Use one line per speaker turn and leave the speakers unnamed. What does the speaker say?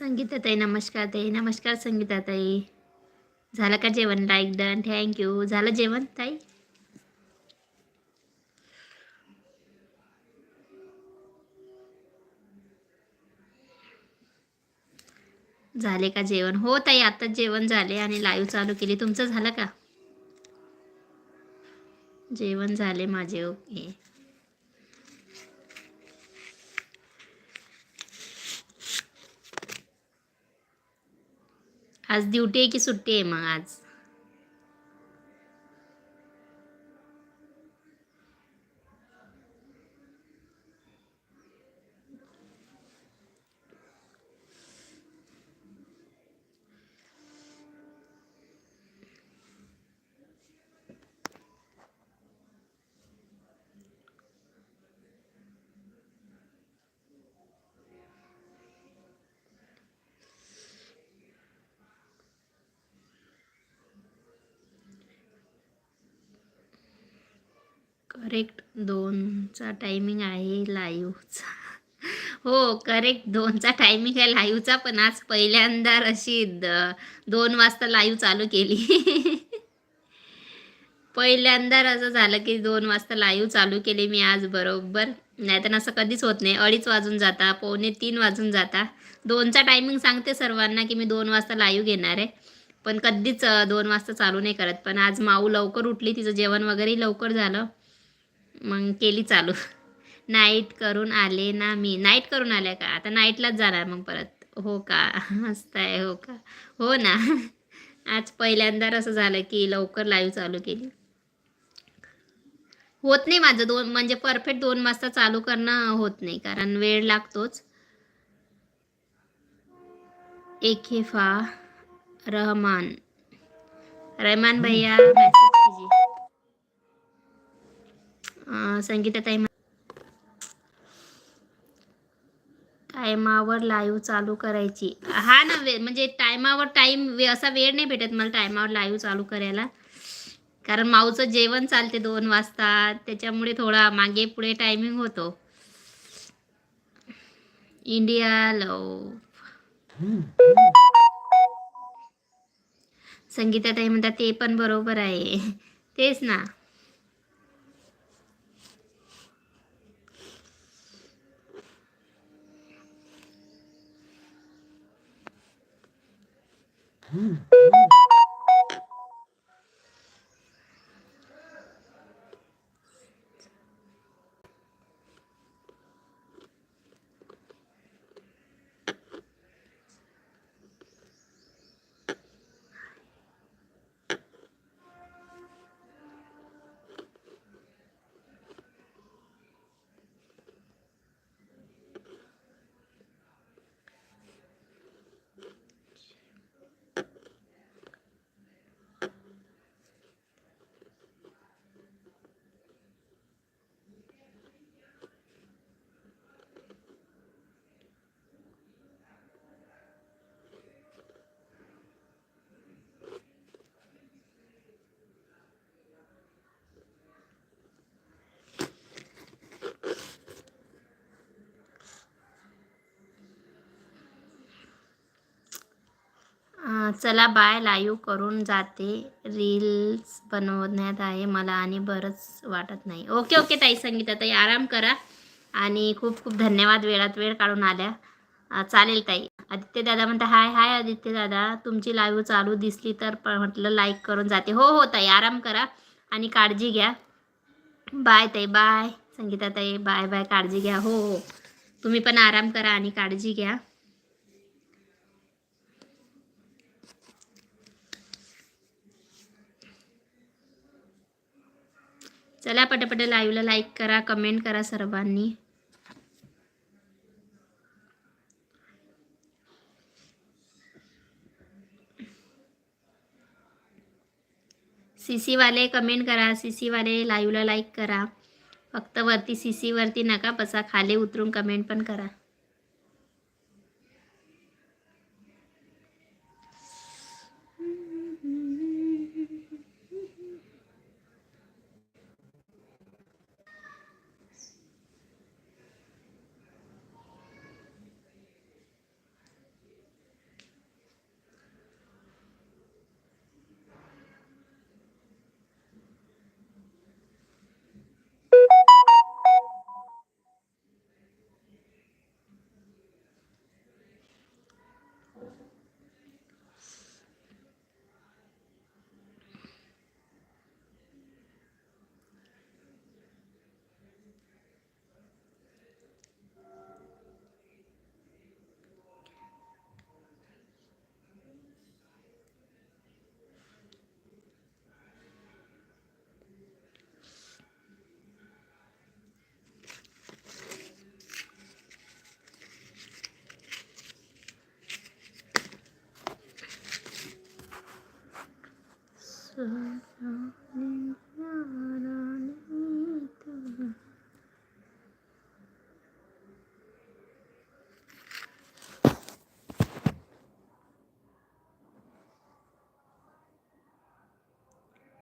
संगीताताई नमस्कार ताई. नमस्कार संगीताताई झालं का जेवण लाईक डन थँक्यू झालं जेवण ताई? झाले का जेवण? हो ताई आताच जेवण झाले आणि लाईव्ह चालू केली. तुमचं झालं का? जेवण झाले माझे ओके आज ड्युटी आहे की सुट्टी आहे मग आज? करेक्ट दोनचा टायमिंग आहे लाईव्हचा हो करेक्ट दोनचा टायमिंग आहे लाईव्हचा पण आज पहिल्यांदा अशी दोन वाजता लाईव्ह चालू केली. पहिल्यांदा असं झालं की दोन वाजता लाईव्ह चालू केली मी आज बरोबर. नाहीतर असं कधीच होत नाही. अडीच वाजून जाता पावणे तीन वाजून जाता. दोनचा टायमिंग सांगते सर्वांना की मी दोन वाजता लाईव्ह घेणार आहे. पण कधीच दोन वाजता चालू नाही करत. पण आज माऊ लवकर उठली तिचं जेवण वगैरे लवकर झालं. मग केली चालू. नाईट करून आले ना मी. नाईट करून आल्या का? आता नाईटलाच जाणार मग परत. हो का? मस्त आहे हो का? हो ना. आज पहिल्यांदा असं झालं की लवकर लाईव्ह चालू केली. होत नाही माझं दोन म्हणजे परफेक्ट दोन वाजता चालू करणं होत नाही कारण वेळ लागतोच. एकेफा रहमान. रहमान भैया संगीताताई टायमावर लाईव्ह चालू करायची. हा ना वे म्हणजे टायमावर टाईम वे असा वेळ नाही भेटत मला टायमावर लाईव्ह चालू करायला. कारण माऊचं जेवण चालते दोन वाजता. त्याच्यामुळे थोडा मागे पुढे टायमिंग होतो. इंडिया लव. संगीताताई म्हणतात ते पण बरोबर आहे. तेच ना. Mm-hmm. चला बाय लाईव्ह करून जाते. रील्स बनवण्यात आहे मला आणि बरंच वाटत नाही. ओके ओके ताई संगीता ताई आराम करा. आणि खूप खूप धन्यवाद वेळात वेळ काढून आल्या. चालेल ताई. आदित्य दादा म्हणता हाय हाय आदित्य दादा. तुमची लाईव्ह चालू दिसली तर म्हटलं लाईक करून जाते. हो हो ताई आराम करा आणि काळजी घ्या. बाय ताई बाय. संगीता ताई बाय बाय काळजी घ्या. हो हो. तुम्ही पण आराम करा आणि काळजी घ्या. चला पटापट लाईव्हला लाईक करा कमेंट करा सर्वांनी. सी सीवाले कमेंट करा सी सीवाले लाईव्हला लाईक करा. फक्त वरती सी सीवरती नका बसा खाली उतरून कमेंट पण करा.